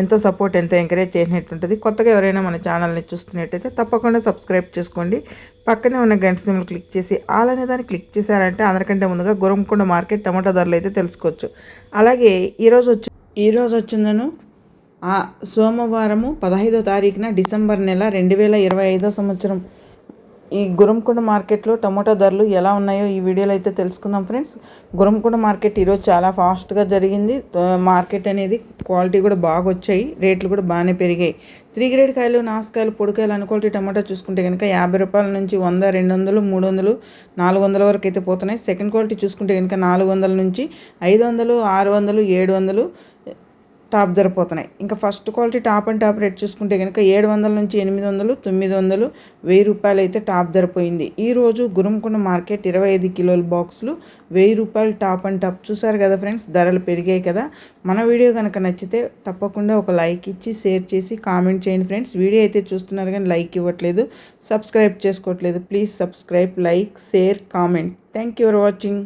ఎంతో సపోర్ట్ ఎంతో ఎంకరేజ్ చేసినట్టుంటుంది కొత్తగా ఎవరైనా మన ఛానల్ని చూస్తున్నట్టయితే తప్పకుండా సబ్స్క్రైబ్ చేసుకోండి. పక్కనే ఉన్న గంట సింబల్ క్లిక్ చేసి ఆల్ అనే దాన్ని క్లిక్ చేశారంటే అందరికంటే ముందుగా గురంకొండ మార్కెట్ టమాటా ధరలు అయితే తెలుసుకోవచ్చు. అలాగే ఈరోజు వచ్చి ఈరోజు వచ్చిందను సోమవారము పదహైదో తారీఖున డిసెంబర్ నెల రెండు వేల ఇరవై ఐదో సంవత్సరం. ఈ గురంకొండ మార్కెట్లో టమోటా ధరలు ఎలా ఉన్నాయో ఈ వీడియోలో అయితే తెలుసుకుందాం ఫ్రెండ్స్. గురంకొండ మార్కెట్ ఈరోజు చాలా ఫాస్ట్గా జరిగింది. మార్కెట్ అనేది క్వాలిటీ కూడా బాగా వచ్చాయి. రేట్లు కూడా బాగానే పెరిగాయి. త్రీ గ్రేడ్ కాయలు నాసుకాయలు పొడికాయలు అనుకోటి టమాటా చూసుకుంటే కనుక యాభై రూపాయల నుంచి వంద రెండు వందలు మూడు వందలు నాలుగు వందల వరకు అయితే పోతున్నాయి. సెకండ్ క్వాలిటీ చూసుకుంటే కనుక నాలుగు వందల నుంచి ఐదు వందలు ఆరు వందలు ఏడు వందలు టాప్ ధర పోతున్నాయి ఇంకా first quality top and top rate చూసుకుంటే కనుక ఏడు వందల నుంచి ఎనిమిది వందలు తొమ్మిది వందలు వెయ్యి రూపాయలు అయితే టాప్ ధర పోయింది ఈ గురంకొండ మార్కెట్ ఇరవై ఐదు కిలోల బాక్సులు వెయ్యి రూపాయలు టాప్ అండ్ టాప్. చూసారు కదా ఫ్రెండ్స్ ధరలు పెరిగాయి కదా. మన వీడియో కనుక నచ్చితే తప్పకుండా ఒక లైక్ ఇచ్చి షేర్ చేసి కామెంట్ చేయండి ఫ్రెండ్స్. వీడియో అయితే చూస్తున్నారు కానీ లైక్ ఇవ్వట్లేదు సబ్స్క్రైబ్ చేసుకోవట్లేదు. Please subscribe like share comment. Thank you for watching.